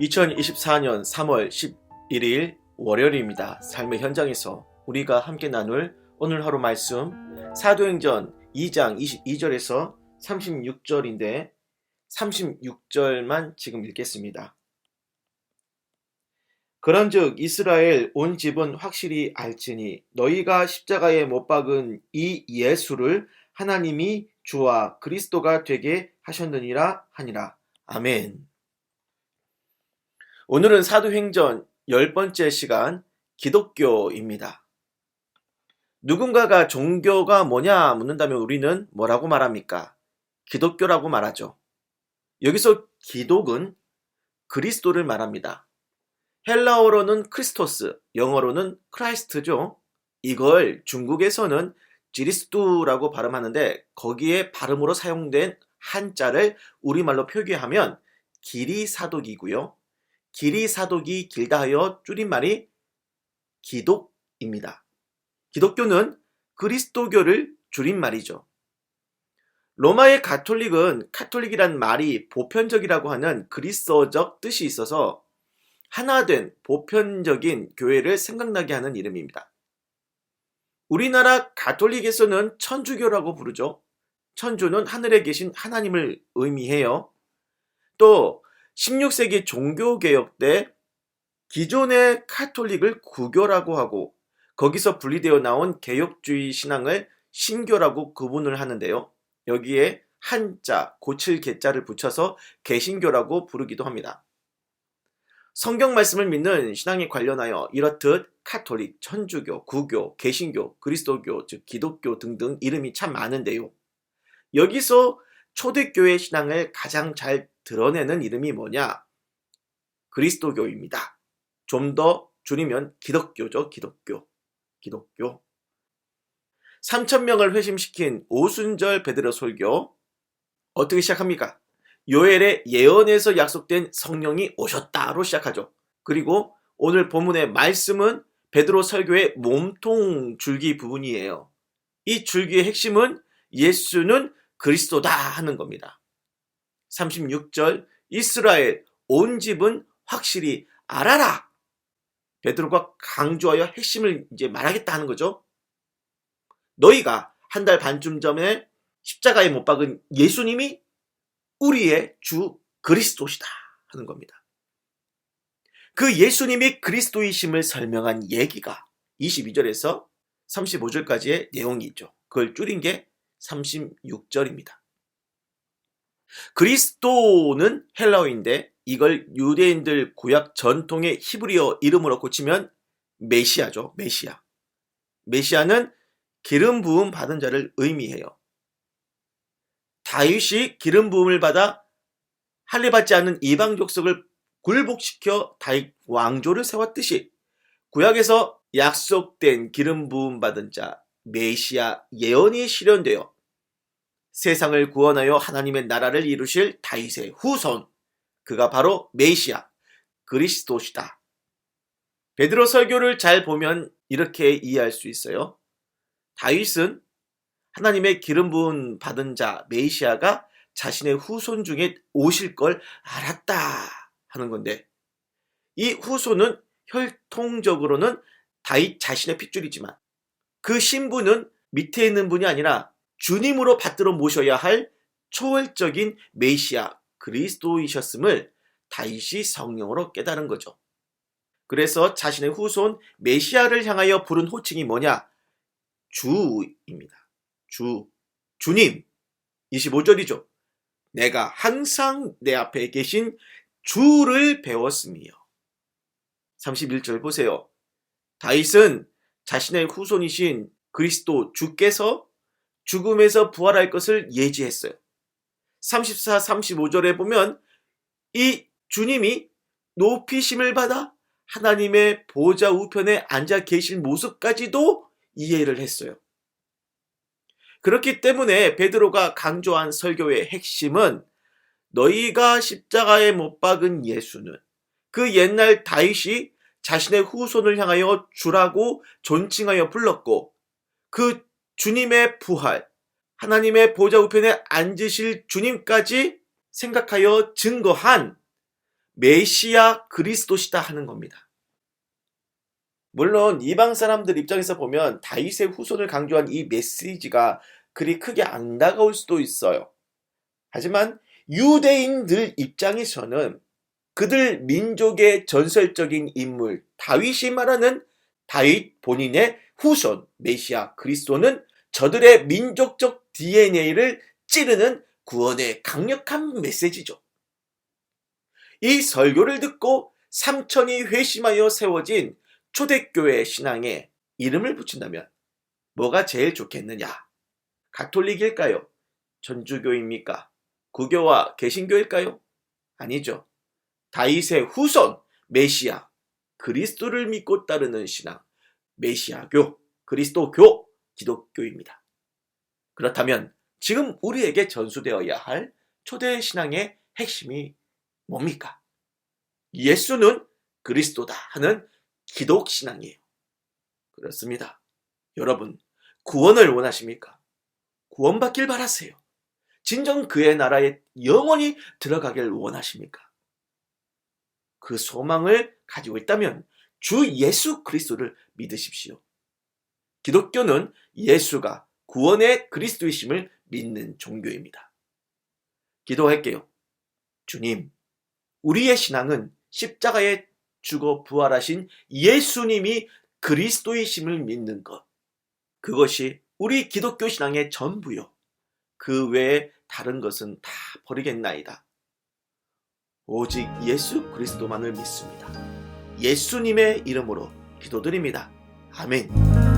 2024년 3월 11일 월요일입니다. 삶의 현장에서 우리가 함께 나눌 오늘 하루 말씀 사도행전 2장 22절에서 36절인데 36절만 지금 읽겠습니다. 그런즉 이스라엘 온 집은 확실히 알지니 너희가 십자가에 못 박은 이 예수를 하나님이 주와 그리스도가 되게 하셨느니라 하니라. 아멘. 오늘은 사도행전 열 번째 시간 기독교입니다. 누군가가 종교가 뭐냐 묻는다면 우리는 뭐라고 말합니까? 기독교라고 말하죠. 여기서 기독은 그리스도를 말합니다. 헬라어로는 크리스토스, 영어로는 크라이스트죠. 이걸 중국에서는 지리스두라고 발음하는데 거기에 발음으로 사용된 한자를 우리말로 표기하면 기리사독이고요. 기리사독이 길다 하여 줄임말이 기독입니다. 기독교는 그리스도교를 줄임말이죠. 로마의 가톨릭은 카톨릭이란 말이 보편적이라고 하는 그리스어적 뜻이 있어서 하나된 보편적인 교회를 생각나게 하는 이름입니다. 우리나라 가톨릭에서는 천주교라고 부르죠. 천주는 하늘에 계신 하나님을 의미해요. 또 16세기 종교개혁 때 기존의 카톨릭을 구교라고 하고 거기서 분리되어 나온 개혁주의 신앙을 신교라고 구분을 하는데요. 여기에 한자, 고칠 개자를 붙여서 개신교라고 부르기도 합니다. 성경 말씀을 믿는 신앙에 관련하여 이렇듯 카톨릭, 천주교, 구교, 개신교, 그리스도교, 즉 기독교 등등 이름이 참 많은데요. 여기서 초대교회 신앙을 가장 잘 드러내는 이름이 뭐냐? 그리스도교입니다. 좀 더 줄이면 기독교죠, 기독교. 기독교. 3천명을 회심시킨 오순절 베드로 설교. 어떻게 시작합니까? 요엘의 예언에서 약속된 성령이 오셨다로 시작하죠. 그리고 오늘 본문의 말씀은 베드로 설교의 몸통 줄기 부분이에요. 이 줄기의 핵심은 예수는 그리스도다 하는 겁니다. 36절 이스라엘 온 집은 확실히 알아라. 베드로가 강조하여 핵심을 이제 말하겠다 하는 거죠. 너희가 한 달 반쯤 전에 십자가에 못 박은 예수님이 우리의 주 그리스도시다 하는 겁니다. 그 예수님이 그리스도이심을 설명한 얘기가 22절에서 35절까지의 내용이 있죠. 그걸 줄인 게 36절입니다. 그리스도는 헬라어인데 이걸 유대인들 구약 전통의 히브리어 이름으로 고치면 메시아죠. 메시아. 메시아는 기름 부음 받은 자를 의미해요. 다윗이 기름 부음을 받아 할례 받지 않는 이방 족속을 굴복시켜 다윗 왕조를 세웠듯이 구약에서 약속된 기름 부음 받은 자 메시아 예언이 실현되어 세상을 구원하여 하나님의 나라를 이루실 다윗의 후손 그가 바로 메시아 그리스도시다. 베드로 설교를 잘 보면 이렇게 이해할 수 있어요. 다윗은 하나님의 기름 부은 받은 자 메시아가 자신의 후손 중에 오실 걸 알았다 하는 건데 이 후손은 혈통적으로는 다윗 자신의 핏줄이지만 그 신부는 밑에 있는 분이 아니라 주님으로 받들어 모셔야 할 초월적인 메시아 그리스도이셨음을 다윗이 성령으로 깨달은 거죠. 그래서 자신의 후손 메시아를 향하여 부른 호칭이 뭐냐? 주입니다. 주. 주님. 25절이죠. 내가 항상 내 앞에 계신 주를 배웠으며. 31절 보세요. 다윗은 자신의 후손이신 그리스도 주께서 죽음에서 부활할 것을 예지했어요. 34, 35절에 보면 이 주님이 높이심을 받아 하나님의 보좌 우편에 앉아 계실 모습까지도 이해를 했어요. 그렇기 때문에 베드로가 강조한 설교의 핵심은 너희가 십자가에 못 박은 예수는 그 옛날 다윗이 자신의 후손을 향하여 주라고 존칭하여 불렀고 그 주님의 부활, 하나님의 보좌 우편에 앉으실 주님까지 생각하여 증거한 메시아 그리스도시다 하는 겁니다. 물론 이방 사람들 입장에서 보면 다윗의 후손을 강조한 이 메시지가 그리 크게 안 다가올 수도 있어요. 하지만 유대인들 입장에서는 그들 민족의 전설적인 인물 다윗이 말하는 다윗 본인의 후손 메시아 그리스도는 저들의 민족적 DNA를 찌르는 구원의 강력한 메시지죠. 이 설교를 듣고 삼천이 회심하여 세워진 초대교회 신앙에 이름을 붙인다면 뭐가 제일 좋겠느냐? 가톨릭일까요? 전주교입니까? 구교와 개신교일까요? 아니죠. 다윗의 후손 메시아 그리스도를 믿고 따르는 신앙 메시아교 그리스도교 기독교입니다. 그렇다면 지금 우리에게 전수되어야 할 초대 신앙의 핵심이 뭡니까? 예수는 그리스도다 하는 기독 신앙이에요. 그렇습니다. 여러분, 구원을 원하십니까? 구원받길 바라세요. 진정 그의 나라에 영원히 들어가길 원하십니까? 그 소망을 가지고 있다면 주 예수 그리스도를 믿으십시오. 기독교는 예수가 구원의 그리스도이심을 믿는 종교입니다. 기도할게요. 주님, 우리의 신앙은 십자가에 죽어 부활하신 예수님이 그리스도이심을 믿는 것. 그것이 우리 기독교 신앙의 전부요. 그 외에 다른 것은 다 버리겠나이다. 오직 예수 그리스도만을 믿습니다. 예수님의 이름으로 기도드립니다. 아멘.